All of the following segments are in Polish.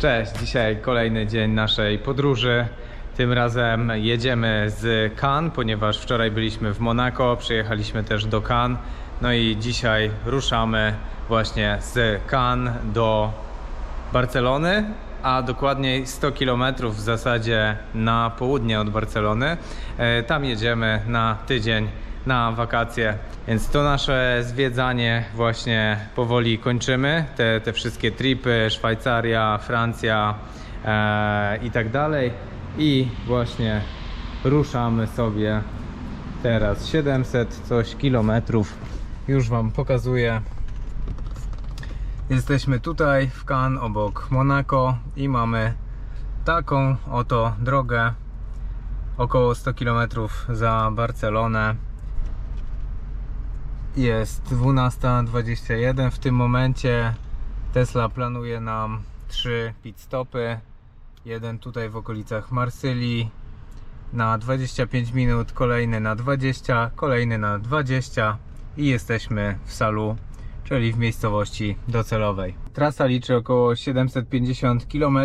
Cześć, dzisiaj kolejny dzień naszej podróży. Tym razem jedziemy z Cannes, ponieważ wczoraj byliśmy w Monako, przyjechaliśmy też do Cannes. No i dzisiaj ruszamy właśnie z Cannes do Barcelony, a dokładniej 100 km w zasadzie na południe od Barcelony. E, Tam jedziemy na tydzień na wakacje, więc to nasze zwiedzanie właśnie powoli kończymy. Te, te wszystkie tripy, Szwajcaria, Francja e, i tak dalej. I właśnie ruszamy sobie teraz 700 coś kilometrów. Już Wam pokazuję. Jesteśmy tutaj w Cannes obok Monako i mamy taką oto drogę około 100 km za Barcelonę. Jest 12.21 w tym momencie. Tesla planuje nam 3 pit stopy. Jeden tutaj w okolicach Marsylii na 25 minut, kolejny na 20, kolejny na 20 i jesteśmy w Salu, czyli w miejscowości docelowej. Trasa liczy około 750 km.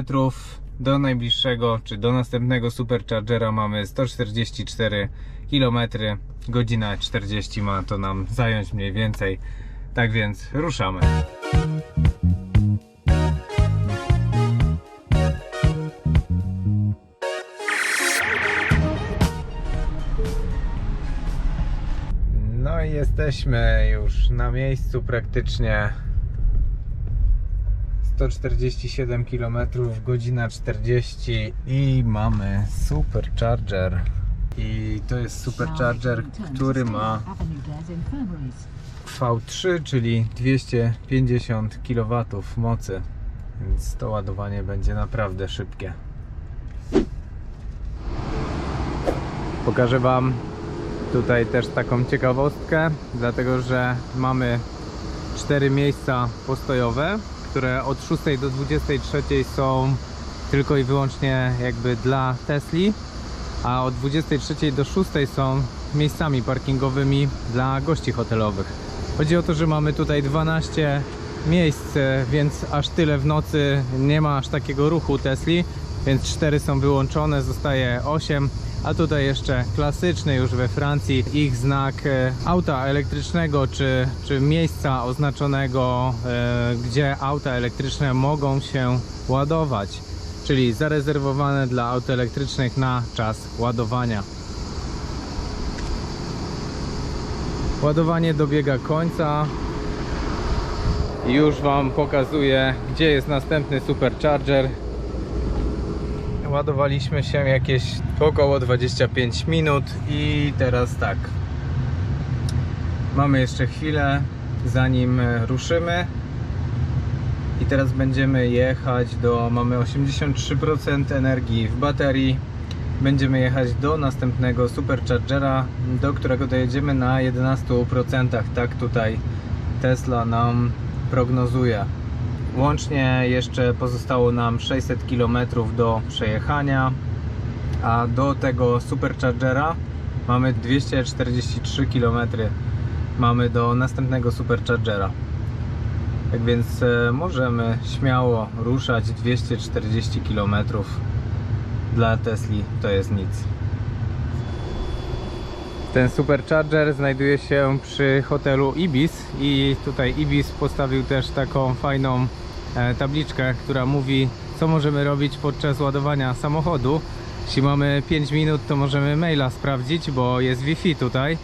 Do najbliższego czy do następnego superchargera mamy 144 km. Godzina 40 ma to nam zająć mniej więcej. Tak więc ruszamy. No i jesteśmy już na miejscu praktycznie 147 km, godzina 40 i mamy supercharger. I to jest supercharger, który ma V3, czyli 250 kW mocy. Więc to ładowanie będzie naprawdę szybkie. Pokażę Wam tutaj też taką ciekawostkę, dlatego że mamy cztery miejsca postojowe, które od 6 do 23 są tylko i wyłącznie jakby dla Tesli, a od 23 do 6 są miejscami parkingowymi dla gości hotelowych. Chodzi o to, że mamy tutaj 12 miejsc, więc aż tyle w nocy nie ma aż takiego ruchu Tesli, więc 4 są wyłączone, zostaje 8 a tutaj jeszcze klasyczny już we Francji ich znak e, auta elektrycznego czy, czy miejsca oznaczonego, e, gdzie auta elektryczne mogą się ładować, czyli zarezerwowane dla aut elektrycznych na czas ładowania. Ładowanie dobiega końca. Już Wam pokazuję, gdzie jest następny supercharger ładowaliśmy się jakieś około 25 minut i teraz tak. Mamy jeszcze chwilę zanim e, ruszymy. I teraz będziemy jechać do mamy 83% energii w baterii. Będziemy jechać do następnego superchargera do którego dojedziemy na 11% tak tutaj Tesla nam prognozuje Łącznie jeszcze pozostało nam 600 km do przejechania, a do tego superchargera mamy 243 km. Mamy do następnego superchargera. Tak więc e, możemy śmiało ruszać 240 km. Dla Tesli to jest nic. Ten supercharger znajduje się przy hotelu Ibis i tutaj Ibis postawił też taką fajną e, tabliczkę, która mówi co możemy robić podczas ładowania samochodu. Jeśli mamy 5 minut to możemy maila sprawdzić, bo jest Wi-Fi tutaj.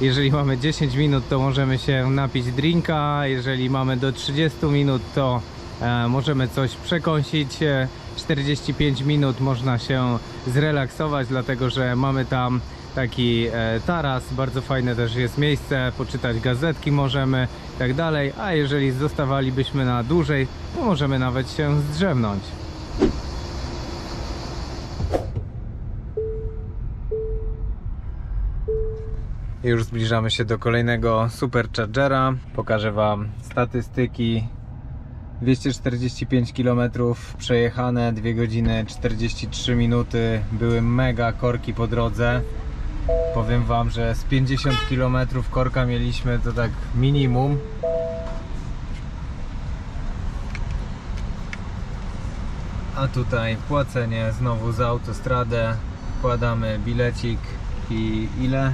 Jeżeli mamy 10 minut to możemy się napić drinka, jeżeli mamy do 30 minut to e, możemy coś przekąsić. E, 45 minut można się zrelaksować, dlatego że mamy tam taki e, taras, bardzo fajne też jest miejsce, poczytać gazetki możemy i tak dalej, a jeżeli zostawalibyśmy na dłużej, to możemy nawet się zdrzemnąć. Już zbliżamy się do kolejnego superchargera. Pokażę Wam statystyki 245 km przejechane, 2 godziny 43 minuty. Były mega korki po drodze. Powiem wam, że z 50 km korka mieliśmy to tak minimum. A tutaj płacenie znowu za autostradę. Wkładamy bilecik i ile?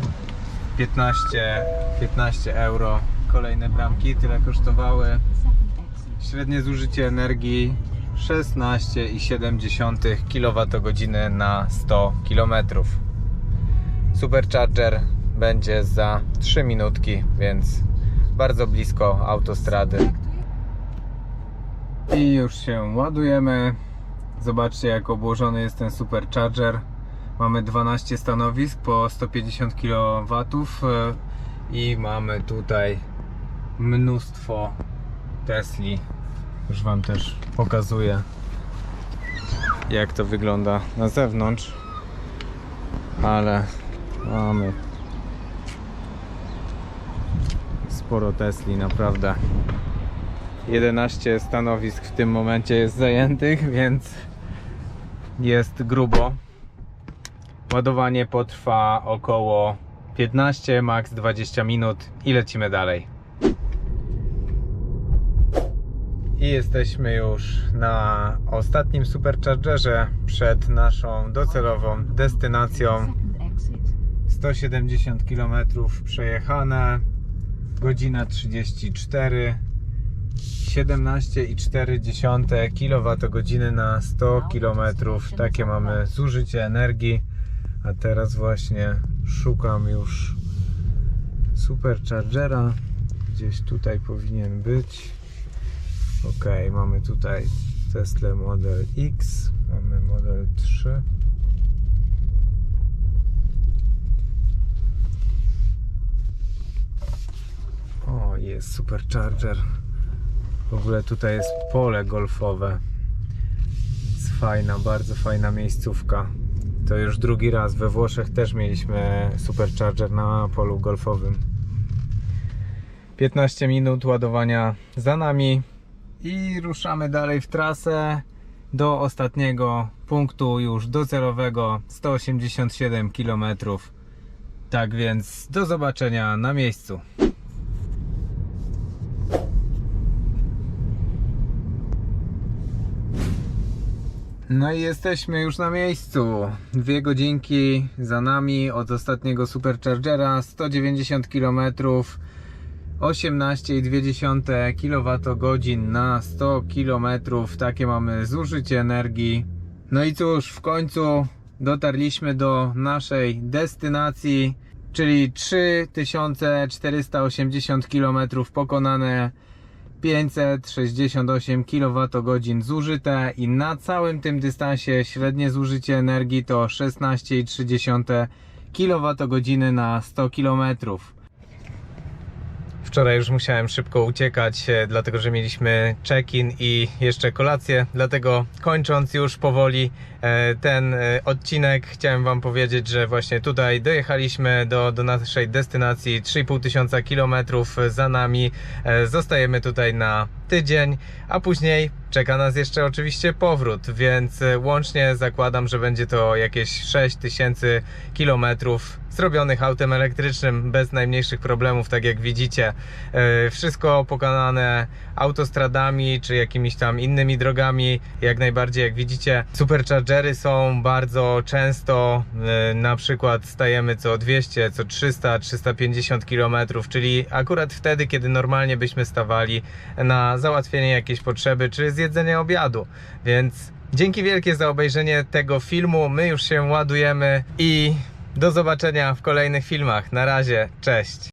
15, 15 euro. Kolejne bramki tyle kosztowały. Średnie zużycie energii 16,7 kWh na 100 km. Supercharger będzie za 3 minutki, więc bardzo blisko autostrady. I już się ładujemy. Zobaczcie jak obłożony jest ten supercharger. Mamy 12 stanowisk po 150 kW e, i mamy tutaj mnóstwo Tesli. Już Wam też pokazuję jak to wygląda na zewnątrz. Ale mamy sporo Tesli, naprawdę. 11 stanowisk w tym momencie jest zajętych, więc jest grubo. Ładowanie potrwa około 15, max 20 minut i lecimy dalej. I jesteśmy już na ostatnim superchargerze przed naszą docelową destynacją. 170 km przejechane, godzina 34, 17,4 kWh na 100 km. Takie mamy zużycie energii. A teraz właśnie szukam już superchargera. Gdzieś tutaj powinien być. Ok, mamy tutaj Tesla Model X, mamy Model 3. O, jest supercharger. W ogóle tutaj jest pole golfowe. Jest fajna, bardzo fajna miejscówka. To już drugi raz. We Włoszech też mieliśmy supercharger na polu golfowym. 15 minut ładowania za nami i ruszamy dalej w trasę do ostatniego punktu już docelowego 187 km. Tak więc do zobaczenia na miejscu. No i jesteśmy już na miejscu. Dwie godzinki za nami od ostatniego superchargera 190 km 18,2 kWh na 100 km. Takie mamy zużycie energii. No i cóż, w końcu dotarliśmy do naszej destynacji, czyli 3480 km pokonane. 568 kWh zużyte i na całym tym dystansie średnie zużycie energii to 16,3 kWh na 100 km. Wczoraj już musiałem szybko uciekać, e, dlatego że mieliśmy check-in i jeszcze kolację. Dlatego kończąc już powoli e, ten e, odcinek, chciałem Wam powiedzieć, że właśnie tutaj dojechaliśmy do, do naszej destynacji 3,5 tysiąca kilometrów za nami. Zostajemy tutaj na tydzień, a później czeka nas jeszcze oczywiście powrót, więc e, łącznie zakładam, że będzie to jakieś 6 tysięcy kilometrów zrobionych autem elektrycznym bez najmniejszych problemów, tak jak widzicie. E, Wszystko pokonane autostradami czy jakimiś tam innymi drogami. Jak najbardziej, jak widzicie, superchargery są bardzo często, e, na przykład stajemy co 200, co 300, 350 km, czyli akurat wtedy, kiedy normalnie byśmy stawali na załatwienie jakiejś potrzeby czy zjedzenie obiadu. Więc dzięki wielkie za obejrzenie tego filmu. My już się ładujemy i do zobaczenia w kolejnych filmach. Na razie, cześć.